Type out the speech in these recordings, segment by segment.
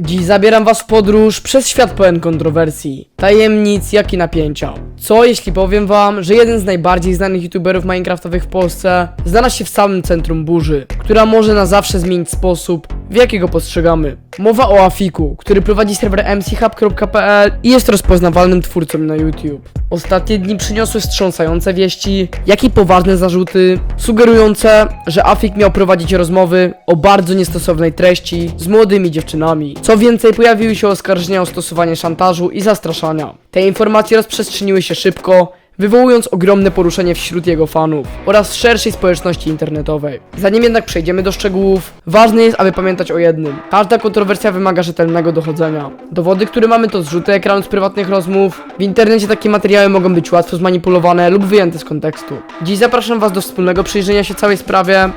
Dziś zabieram was w podróż przez świat pełen kontrowersji, tajemnic, jak i napięcia. Co jeśli powiem wam, że jeden z najbardziej znanych youtuberów minecraftowych w Polsce znalazł się w samym centrum burzy, która może na zawsze zmienić sposób, w jaki go postrzegamy. Mowa o Afiku, który prowadzi serwer mchub.pl i jest rozpoznawalnym twórcą na YouTube. Ostatnie dni przyniosły wstrząsające wieści, jak i poważne zarzuty, sugerujące, że Afik miał prowadzić rozmowy o bardzo niestosownej treści z młodymi dziewczynami. Co więcej, pojawiły się oskarżenia o stosowanie szantażu i zastraszania. Te informacje rozprzestrzeniły się szybko, wywołując ogromne poruszenie wśród jego fanów oraz szerszej społeczności internetowej. Zanim jednak przejdziemy do szczegółów, ważne jest, aby pamiętać o jednym. Każda kontrowersja wymaga rzetelnego dochodzenia. Dowody, które mamy to zrzuty ekranu z prywatnych rozmów. W internecie takie materiały mogą być łatwo zmanipulowane lub wyjęte z kontekstu. Dziś zapraszam Was do wspólnego przyjrzenia się całej sprawie,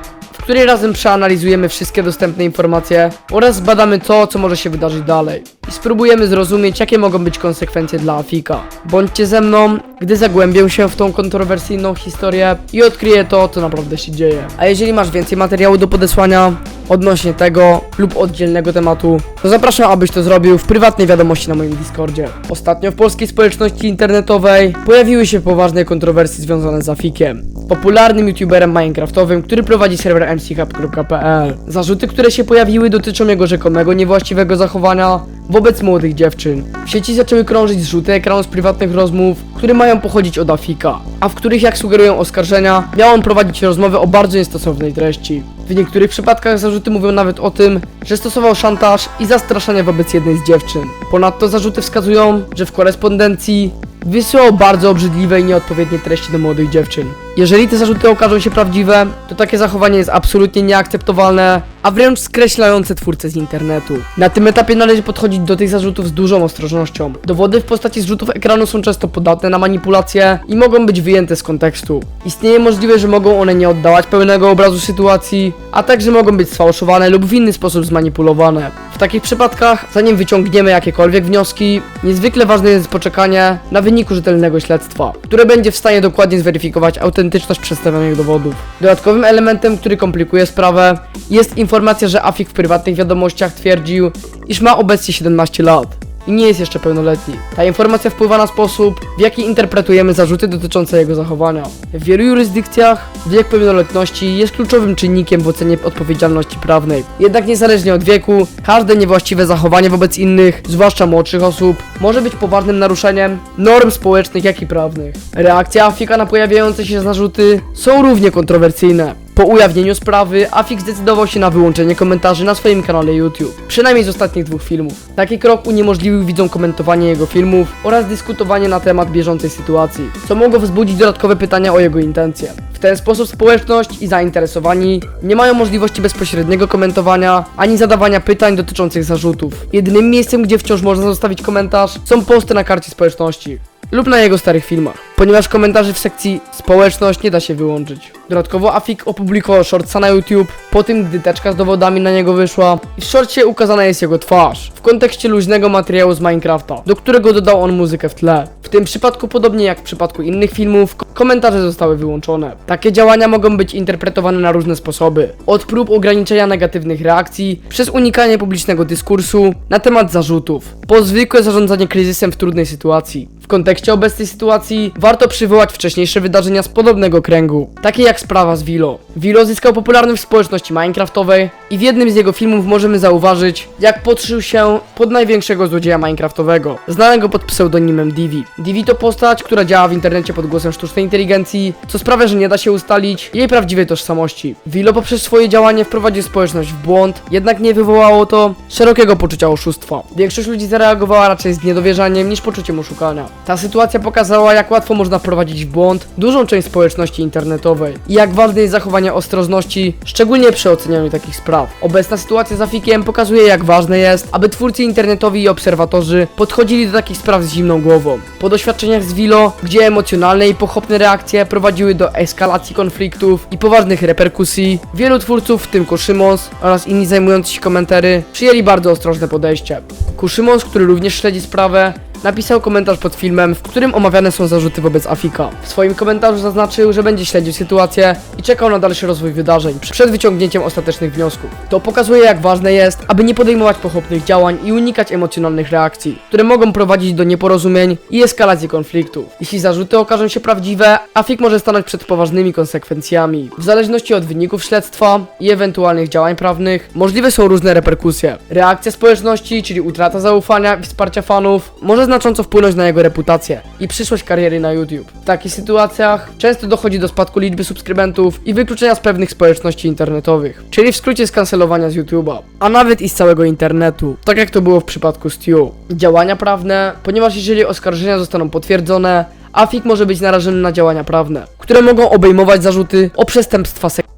której razem przeanalizujemy wszystkie dostępne informacje oraz zbadamy to, co może się wydarzyć dalej. I spróbujemy zrozumieć, jakie mogą być konsekwencje dla Afika. Bądźcie ze mną, gdy zagłębię się w tą kontrowersyjną historię i odkryję to, co naprawdę się dzieje. A jeżeli masz więcej materiału do podesłania odnośnie tego lub oddzielnego tematu, to zapraszam, abyś to zrobił w prywatnej wiadomości na moim Discordzie. Ostatnio w polskiej społeczności internetowej pojawiły się poważne kontrowersje związane z Afikiem, popularnym youtuberem minecraftowym, który prowadzi serwer mchub.pl. Zarzuty, które się pojawiły dotyczą jego rzekomego niewłaściwego zachowania wobec młodych dziewczyn. W sieci zaczęły krążyć zrzuty ekranu z prywatnych rozmów, które mają pochodzić od Afika, a w których, jak sugerują oskarżenia, miał on prowadzić rozmowy o bardzo niestosownej treści. W niektórych przypadkach zarzuty mówią nawet o tym, że stosował szantaż i zastraszanie wobec jednej z dziewczyn. Ponadto zarzuty wskazują, że w korespondencji wysyłał bardzo obrzydliwe i nieodpowiednie treści do młodych dziewczyn. Jeżeli te zarzuty okażą się prawdziwe, to takie zachowanie jest absolutnie nieakceptowalne, a wręcz skreślające twórcę z internetu. Na tym etapie należy podchodzić do tych zarzutów z dużą ostrożnością. Dowody w postaci zrzutów ekranu są często podatne na manipulacje i mogą być wyjęte z kontekstu. Istnieje możliwość, że mogą one nie oddawać pełnego obrazu sytuacji, a także mogą być sfałszowane lub w inny sposób zmanipulowane. W takich przypadkach, zanim wyciągniemy jakiekolwiek wnioski, niezwykle ważne jest poczekanie na wyniku rzetelnego śledztwa, które będzie w stanie dokładnie zweryfikować autentyczność przedstawionych dowodów. Dodatkowym elementem, który komplikuje sprawę, jest informacja, że Afik w prywatnych wiadomościach twierdził, iż ma obecnie 17 lat i nie jest jeszcze pełnoletni. Ta informacja wpływa na sposób, w jaki interpretujemy zarzuty dotyczące jego zachowania. W wielu jurysdykcjach wiek pełnoletności jest kluczowym czynnikiem w ocenie odpowiedzialności prawnej. Jednak niezależnie od wieku, każde niewłaściwe zachowanie wobec innych, zwłaszcza młodszych osób, może być poważnym naruszeniem norm społecznych, jak i prawnych. Reakcja Afika na pojawiające się zarzuty są równie kontrowersyjne. Po ujawnieniu sprawy, Afik zdecydował się na wyłączenie komentarzy na swoim kanale YouTube, przynajmniej z ostatnich dwóch filmów. Taki krok uniemożliwił widzom komentowanie jego filmów oraz dyskutowanie na temat bieżącej sytuacji, co mogło wzbudzić dodatkowe pytania o jego intencje. W ten sposób społeczność i zainteresowani nie mają możliwości bezpośredniego komentowania ani zadawania pytań dotyczących zarzutów. Jedynym miejscem, gdzie wciąż można zostawić komentarz, są posty na karcie społeczności lub na jego starych filmach, ponieważ komentarzy w sekcji społeczność nie da się wyłączyć. Dodatkowo Afik opublikował shortsa na YouTube po tym, gdy teczka z dowodami na niego wyszła i w shortcie ukazana jest jego twarz w kontekście luźnego materiału z Minecrafta, do którego dodał on muzykę w tle. W tym przypadku, podobnie jak w przypadku innych filmów, komentarze zostały wyłączone. Takie działania mogą być interpretowane na różne sposoby. Od prób ograniczenia negatywnych reakcji, przez unikanie publicznego dyskursu na temat zarzutów, po zwykłe zarządzanie kryzysem w trudnej sytuacji. W kontekście obecnej sytuacji warto przywołać wcześniejsze wydarzenia z podobnego kręgu, takie jak sprawa z Vilo. Vilo zyskał popularność w społeczności minecraftowej i w jednym z jego filmów możemy zauważyć, jak podszył się pod największego złodzieja minecraftowego, znanego pod pseudonimem Divi. Divi to postać, która działa w internecie pod głosem sztucznej inteligencji, co sprawia, że nie da się ustalić jej prawdziwej tożsamości. Vilo poprzez swoje działanie wprowadził społeczność w błąd, jednak nie wywołało to szerokiego poczucia oszustwa. Większość ludzi zareagowała raczej z niedowierzaniem niż poczuciem oszukania. Ta sytuacja pokazała, jak łatwo można wprowadzić w błąd dużą część społeczności internetowej i jak ważne jest zachowanie ostrożności, szczególnie przy ocenianiu takich spraw. Obecna sytuacja z Afikiem pokazuje, jak ważne jest, aby twórcy internetowi i obserwatorzy podchodzili do takich spraw z zimną głową. Po doświadczeniach z Vilo, gdzie emocjonalne i pochopne reakcje prowadziły do eskalacji konfliktów i poważnych reperkusji, wielu twórców, w tym Kuszymons oraz inni zajmujący się komentary, przyjęli bardzo ostrożne podejście. Kuszymons, który również śledzi sprawę, napisał komentarz pod filmem, w którym omawiane są zarzuty wobec Afika. W swoim komentarzu zaznaczył, że będzie śledził sytuację i czekał na dalszy rozwój wydarzeń przed wyciągnięciem ostatecznych wniosków. To pokazuje, jak ważne jest, aby nie podejmować pochopnych działań i unikać emocjonalnych reakcji, które mogą prowadzić do nieporozumień i eskalacji konfliktu. Jeśli zarzuty okażą się prawdziwe, Afik może stanąć przed poważnymi konsekwencjami. W zależności od wyników śledztwa i ewentualnych działań prawnych, możliwe są różne reperkusje. Reakcja społeczności, czyli utrata zaufania i wsparcia fanów, może znacząco wpłynąć na jego reputację i przyszłość kariery na YouTube. W takich sytuacjach często dochodzi do spadku liczby subskrybentów i wykluczenia z pewnych społeczności internetowych, czyli w skrócie skancelowania z YouTube'a, a nawet i z całego internetu, tak jak to było w przypadku Stu. Działania prawne, ponieważ jeżeli oskarżenia zostaną potwierdzone, Afik może być narażony na działania prawne, które mogą obejmować zarzuty o przestępstwa seksualne,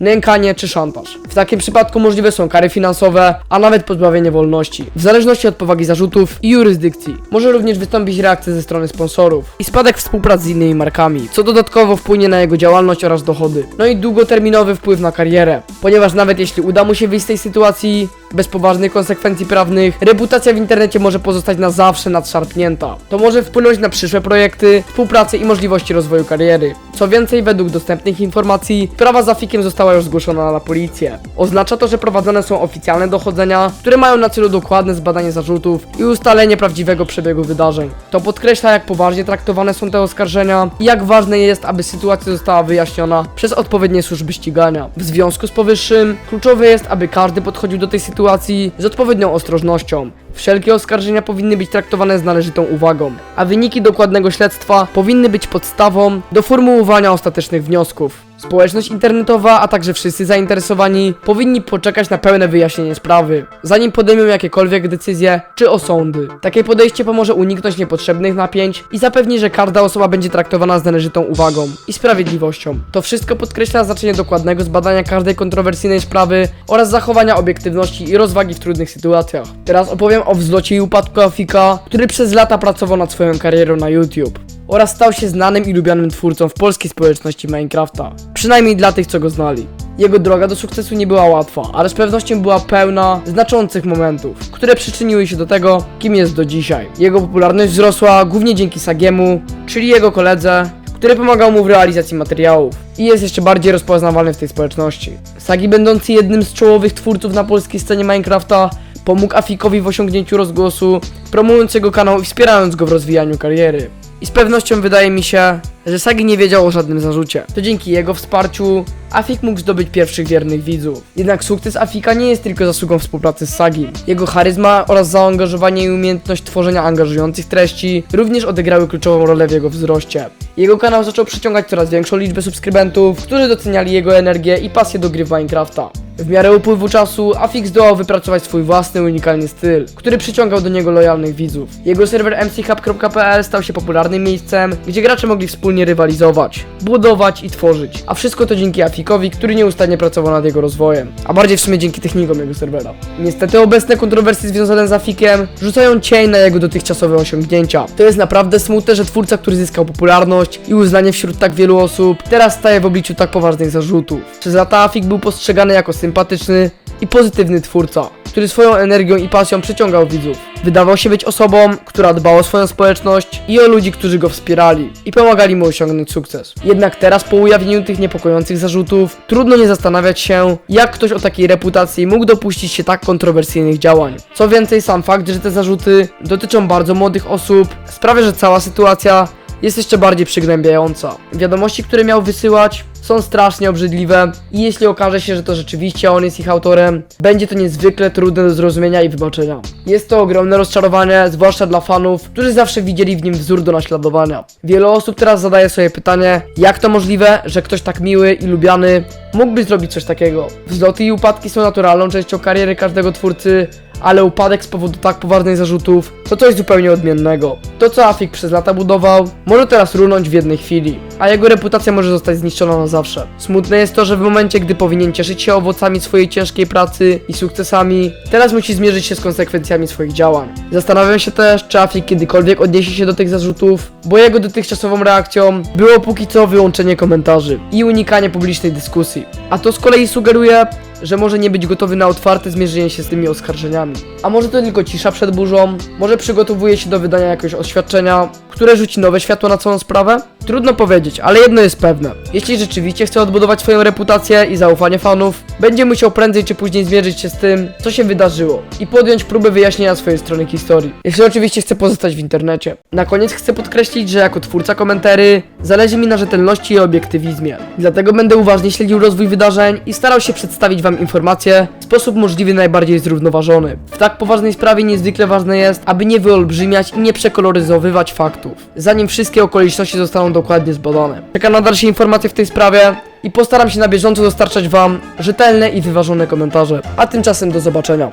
nękanie czy szantaż. W takim przypadku możliwe są kary finansowe, a nawet pozbawienie wolności, w zależności od powagi zarzutów i jurysdykcji. Może również wystąpić reakcja ze strony sponsorów i spadek współpracy z innymi markami, co dodatkowo wpłynie na jego działalność oraz dochody. No i długoterminowy wpływ na karierę, ponieważ nawet jeśli uda mu się wyjść z tej sytuacji, bez poważnych konsekwencji prawnych, reputacja w internecie może pozostać na zawsze nadszarpnięta. To może wpłynąć na przyszłe projekty, współpracę i możliwości rozwoju kariery. Co więcej, według dostępnych informacji, sprawa z Afikiem została już zgłoszona na policję. Oznacza to, że prowadzone są oficjalne dochodzenia, które mają na celu dokładne zbadanie zarzutów i ustalenie prawdziwego przebiegu wydarzeń. To podkreśla, jak poważnie traktowane są te oskarżenia i jak ważne jest, aby sytuacja została wyjaśniona przez odpowiednie służby ścigania. W związku z powyższym, kluczowe jest, aby każdy podchodził do tej sytuacji z odpowiednią ostrożnością. Wszelkie oskarżenia powinny być traktowane z należytą uwagą, a wyniki dokładnego śledztwa powinny być podstawą do formułowania ostatecznych wniosków. Społeczność internetowa, a także wszyscy zainteresowani powinni poczekać na pełne wyjaśnienie sprawy, zanim podejmą jakiekolwiek decyzje czy osądy. Takie podejście pomoże uniknąć niepotrzebnych napięć i zapewni, że każda osoba będzie traktowana z należytą uwagą i sprawiedliwością. To wszystko podkreśla znaczenie dokładnego zbadania każdej kontrowersyjnej sprawy oraz zachowania obiektywności i rozwagi w trudnych sytuacjach. Teraz opowiem o wzlocie i upadku Afika, który przez lata pracował nad swoją karierą na YouTube oraz stał się znanym i lubianym twórcą w polskiej społeczności Minecrafta. Przynajmniej dla tych, co go znali. Jego droga do sukcesu nie była łatwa, ale z pewnością była pełna znaczących momentów, które przyczyniły się do tego, kim jest do dzisiaj. Jego popularność wzrosła głównie dzięki Sagiemu, czyli jego koledze, który pomagał mu w realizacji materiałów i jest jeszcze bardziej rozpoznawalny w tej społeczności. Sagi, będący jednym z czołowych twórców na polskiej scenie Minecrafta, pomógł Afikowi w osiągnięciu rozgłosu, promując jego kanał i wspierając go w rozwijaniu kariery. I z pewnością wydaje mi się, że Sagi nie wiedział o żadnym zarzucie. To dzięki jego wsparciu Afik mógł zdobyć pierwszych wiernych widzów. Jednak sukces Afika nie jest tylko zasługą współpracy z Sagi. Jego charyzma oraz zaangażowanie i umiejętność tworzenia angażujących treści również odegrały kluczową rolę w jego wzroście. Jego kanał zaczął przyciągać coraz większą liczbę subskrybentów, którzy doceniali jego energię i pasję do gry w Minecrafta. W miarę upływu czasu Afik zdołał wypracować swój własny unikalny styl, który przyciągał do niego lojalnych widzów. Jego serwer mchub.pl stał się popularnym miejscem, gdzie gracze mogli wspólnie rywalizować, budować i tworzyć. A wszystko to dzięki Afikowi, który nieustannie pracował nad jego rozwojem. A bardziej w sumie dzięki technikom jego serwera. Niestety obecne kontrowersje związane z Afikiem rzucają cień na jego dotychczasowe osiągnięcia. To jest naprawdę smutne, że twórca, który zyskał popularność i uznanie wśród tak wielu osób, teraz staje w obliczu tak poważnych zarzutów. Przez lata Afik był postrzegany jako sympatyczny i pozytywny twórca, który swoją energią i pasją przyciągał widzów. Wydawał się być osobą, która dbała o swoją społeczność i o ludzi, którzy go wspierali i pomagali mu osiągnąć sukces. Jednak teraz po ujawnieniu tych niepokojących zarzutów, trudno nie zastanawiać się, jak ktoś o takiej reputacji mógł dopuścić się tak kontrowersyjnych działań. Co więcej, sam fakt, że te zarzuty dotyczą bardzo młodych osób, sprawia, że cała sytuacja jest jeszcze bardziej przygnębiająca. Wiadomości, które miał wysyłać, są strasznie obrzydliwe i jeśli okaże się, że to rzeczywiście on jest ich autorem, będzie to niezwykle trudne do zrozumienia i wybaczenia. Jest to ogromne rozczarowanie, zwłaszcza dla fanów, którzy zawsze widzieli w nim wzór do naśladowania. Wiele osób teraz zadaje sobie pytanie, jak to możliwe, że ktoś tak miły i lubiany mógłby zrobić coś takiego. Wzloty i upadki są naturalną częścią kariery każdego twórcy, ale upadek z powodu tak poważnych zarzutów to coś zupełnie odmiennego. To co Afik przez lata budował, może teraz runąć w jednej chwili, a jego reputacja może zostać zniszczona na zawsze. Smutne jest to, że w momencie, gdy powinien cieszyć się owocami swojej ciężkiej pracy i sukcesami, teraz musi zmierzyć się z konsekwencjami swoich działań. Zastanawiam się też, czy Afik kiedykolwiek odniesie się do tych zarzutów, bo jego dotychczasową reakcją było póki co wyłączenie komentarzy i unikanie publicznej dyskusji. A to z kolei sugeruje, że może nie być gotowy na otwarte zmierzenie się z tymi oskarżeniami. A może to tylko cisza przed burzą? Może przygotowuje się do wydania jakiegoś oświadczenia, które rzuci nowe światło na całą sprawę? Trudno powiedzieć, ale jedno jest pewne. Jeśli rzeczywiście chce odbudować swoją reputację i zaufanie fanów, będzie musiał prędzej czy później zmierzyć się z tym, co się wydarzyło i podjąć próbę wyjaśnienia swojej strony historii. Jeśli oczywiście chce pozostać w internecie. Na koniec chcę podkreślić, że jako twórca komentarzy zależy mi na rzetelności i obiektywizmie. Dlatego będę uważnie śledził rozwój wydarzeń i starał się przedstawić wam informacje w sposób możliwie najbardziej zrównoważony. W tak poważnej sprawie niezwykle ważne jest, aby nie wyolbrzymiać i nie przekoloryzowywać faktów, zanim wszystkie okoliczności zostaną dokładnie zbadane. Czekam na dalsze informacje w tej sprawie i postaram się na bieżąco dostarczać wam rzetelne i wyważone komentarze. A tymczasem do zobaczenia.